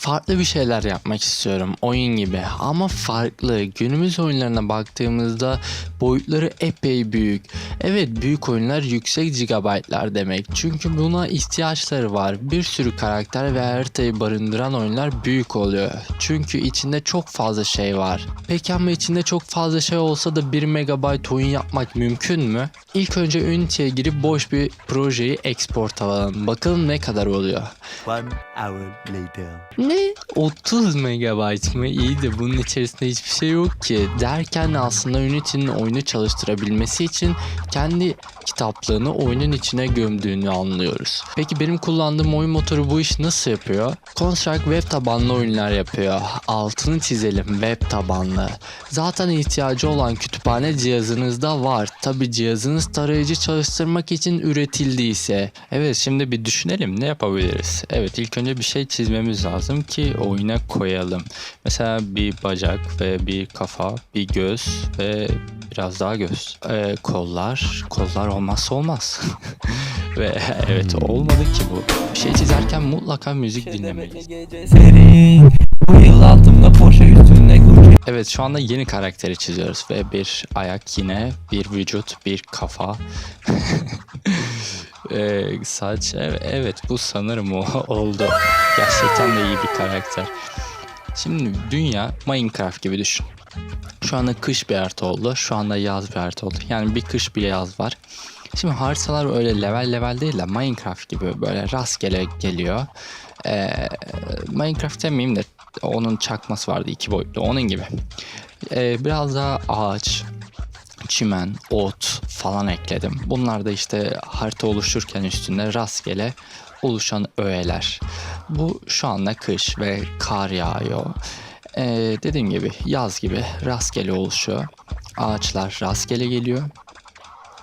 farklı bir şeyler yapmak istiyorum oyun gibi ama farklı. Günümüz oyunlarına baktığımızda boyutları epey büyük. Evet büyük oyunlar yüksek gigabaytlar demek. Çünkü buna ihtiyaçları var. Bir sürü karakter ve haritayı barındıran oyunlar büyük oluyor. Çünkü içinde çok fazla şey var. Peki ama içinde çok fazla şey olsa da 1 megabayt oyun yapmak mümkün mü? İlk önce Unity'ye girip boş bir projeyi export alalım. Bakalım ne kadar oluyor. One hour later. Ne? 30 megabayt mı? İyi de bunun içerisinde hiçbir şey yok ki. Derken aslında Unity'nin oyunu çalıştırabilmesi için kendi kitaplığını oyunun içine gömdüğünü anlıyoruz. Peki benim kullandığım oyun motoru bu işi nasıl yapıyor? Construct web tabanlı oyunlar yapıyor. Altını çizelim web tabanlı. Zaten ihtiyacı olan kütüphane cihazınızda var. Tabi cihazınız tarayıcı çalıştırmak için üretildiyse. Evet şimdi bir düşünelim ne yapabiliriz? Evet ilk önce bir şey çizmemiz lazım ki oyuna koyalım. Mesela bir bacak ve bir kafa, bir göz ve biraz daha göz. Ee, kollar, kollar olmazsa olmaz. ve evet olmadı ki bu. Bir şey çizerken mutlaka müzik dinlemeliyiz. Bu yıl altımda Porsche üstünde Evet şu anda yeni karakteri çiziyoruz ve bir ayak yine, bir vücut, bir kafa. Ee, saç evet, evet bu sanırım o oldu. Gerçekten de iyi bir karakter. Şimdi dünya Minecraft gibi düşün. Şu anda kış bir harita oldu. Şu anda yaz bir harita oldu. Yani bir kış bir yaz var. Şimdi haritalar öyle level level değil de Minecraft gibi böyle rastgele geliyor. Ee, Minecraft demeyeyim de onun çakması vardı iki boyutlu onun gibi. Ee, biraz daha ağaç, çimen, ot falan ekledim. Bunlar da işte harita oluşurken üstünde rastgele oluşan öğeler. Bu şu anda kış ve kar yağıyor. Ee, dediğim gibi yaz gibi rastgele oluşuyor. Ağaçlar rastgele geliyor.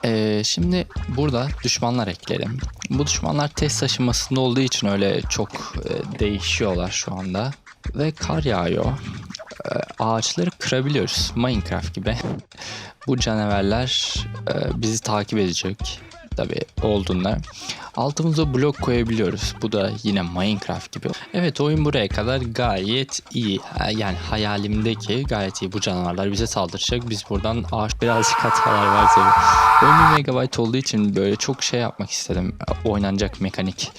Ee, şimdi burada düşmanlar ekledim. Bu düşmanlar test aşamasında olduğu için öyle çok e, değişiyorlar şu anda. Ve kar yağıyor. Ee, ağaçları kırabiliyoruz Minecraft gibi. Bu canavarlar e, bizi takip edecek. Tabi olduğunda. Altımıza blok koyabiliyoruz. Bu da yine Minecraft gibi. Evet oyun buraya kadar gayet iyi. Ha, Yani hayalimdeki gayet iyi. Bu canavarlar bize saldıracak. Biz buradan ağaç birazcık hatalar var tabii. Oyun 1 megabayt olduğu için böyle çok şey yapmak istedim. Oynanacak mekanik.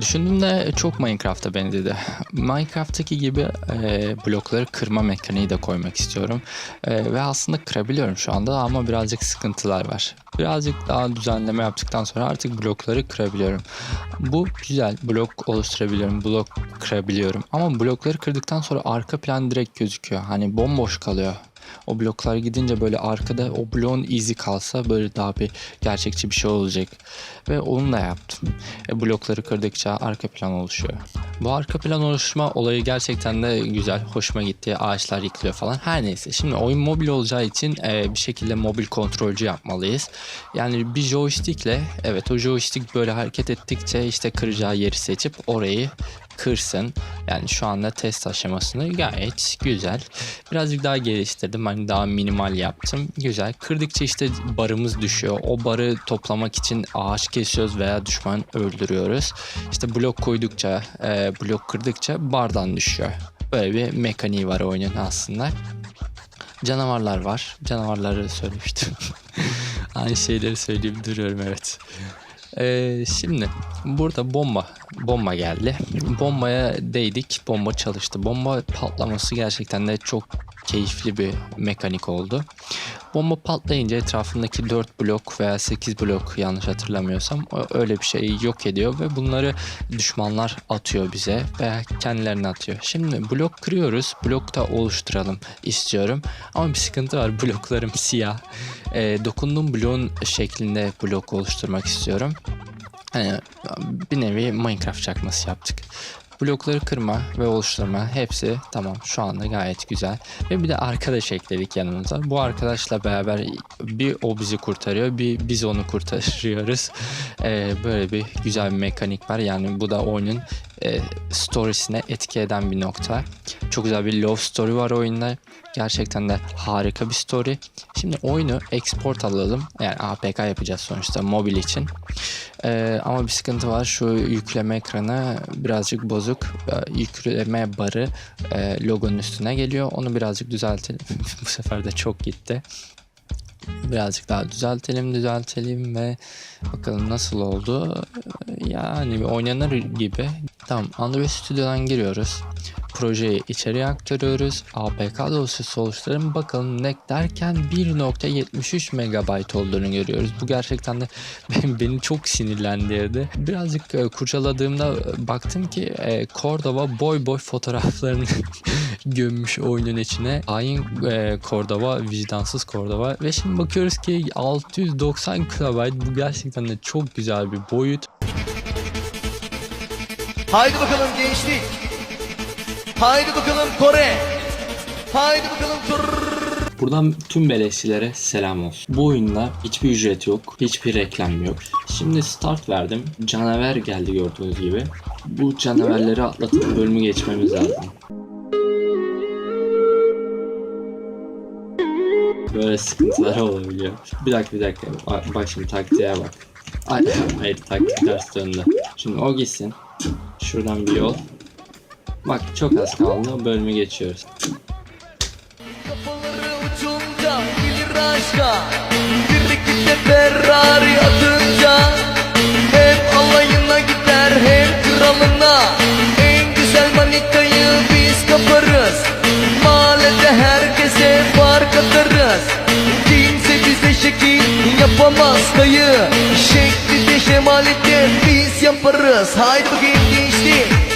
Düşündüğümde çok Minecraft'a benzedi. Minecraft'taki gibi e, blokları kırma mekaniği de koymak istiyorum. E, ve aslında kırabiliyorum şu anda ama birazcık sıkıntılar var. Birazcık daha düzenleme yaptıktan sonra artık blokları kırabiliyorum. Bu güzel. Blok oluşturabiliyorum. Blok kırabiliyorum. Ama blokları kırdıktan sonra arka plan direkt gözüküyor. Hani bomboş kalıyor. O bloklar gidince böyle arkada o bloğun izi kalsa böyle daha bir gerçekçi bir şey olacak. Ve onu da yaptım. E, blokları kırdıkça arka plan oluşuyor. Bu arka plan oluşma olayı gerçekten de güzel. Hoşuma gitti. Ağaçlar yıkılıyor falan. Her neyse. Şimdi oyun mobil olacağı için e, bir şekilde mobil kontrolcü yapmalıyız. Yani bir joystickle evet o joystick böyle hareket ettikçe işte kıracağı yeri seçip orayı kırsın. Yani şu anda test aşamasında gayet güzel. Birazcık daha geliştirdim. Hani daha minimal yaptım. Güzel. Kırdıkça işte barımız düşüyor. O barı toplamak için ağaç kesiyoruz veya düşman öldürüyoruz. İşte blok koydukça, e, blok kırdıkça bardan düşüyor. Böyle bir mekaniği var oyunun aslında. Canavarlar var. Canavarları söylemiştim. Aynı şeyleri söyleyip duruyorum evet. Ee, şimdi burada bomba bomba geldi. Bombaya değdik. Bomba çalıştı. Bomba patlaması gerçekten de çok keyifli bir mekanik oldu. Bomba patlayınca etrafındaki 4 blok veya 8 blok yanlış hatırlamıyorsam öyle bir şey yok ediyor ve bunları düşmanlar atıyor bize veya kendilerine atıyor. Şimdi blok kırıyoruz. Blok da oluşturalım istiyorum. Ama bir sıkıntı var. Bloklarım siyah. Ee, dokunduğum bloğun şeklinde blok oluşturmak istiyorum. Hani bir nevi Minecraft çakması yaptık. Blokları kırma ve oluşturma hepsi tamam şu anda gayet güzel. Ve bir de arkadaş ekledik yanımıza. Bu arkadaşla beraber bir o bizi kurtarıyor bir biz onu kurtarıyoruz. Ee, böyle bir güzel bir mekanik var. Yani bu da oyunun e, storiesine etki eden bir nokta. Çok güzel bir love story var oyunda. Gerçekten de harika bir story. Şimdi oyunu export alalım. Yani APK yapacağız sonuçta mobil için. Ee, ama bir sıkıntı var. Şu yükleme ekranı birazcık bozuk. Ee, Yükleme barı e, logonun üstüne geliyor. Onu birazcık düzeltelim. Bu sefer de çok gitti. Birazcık daha düzeltelim, düzeltelim ve bakalım nasıl oldu. Ee, Yani oynanır gibi. Tamam, Android Studio'dan giriyoruz. Projeyi içeriye aktarıyoruz. APK dosyası oluşturalım. Bakalım NEC derken 1.73 MB olduğunu görüyoruz. Bu gerçekten de beni, çok sinirlendirdi. Birazcık e, kurcaladığımda e, baktım ki e, Cordova boy boy fotoğraflarını gömmüş oyunun içine. Hain e, Cordova, vicdansız Cordova. Ve şimdi bakıyoruz ki 690 KB bu gerçekten de çok güzel bir boyut. Haydi bakalım gençlik. Haydi bakalım Kore. Haydi bakalım Tur. Buradan tüm beleşçilere selam olsun. Bu oyunda hiçbir ücret yok, hiçbir reklam yok. Şimdi start verdim. Canavar geldi gördüğünüz gibi. Bu canavarları atlatıp bölümü geçmemiz lazım. Böyle sıkıntılar olabiliyor. Bir dakika bir dakika. Bak, şimdi taktiğe bak. Ay, hayır taktik ters döndü. Şimdi o gitsin. Şuradan bir yol. Bak çok az kaldı. Bölümü geçiyoruz. Kafaları uçunca gelir aşka. Birlikte Ferrari atınca. Hem alayına gider hem kralına. En güzel manitayı biz kaparız. Mahallede herkese fark atarız. Kimse bize şekil yapamaz dayı. Şekli de şemali de biz yaparız. Haydi bakayım gençlik.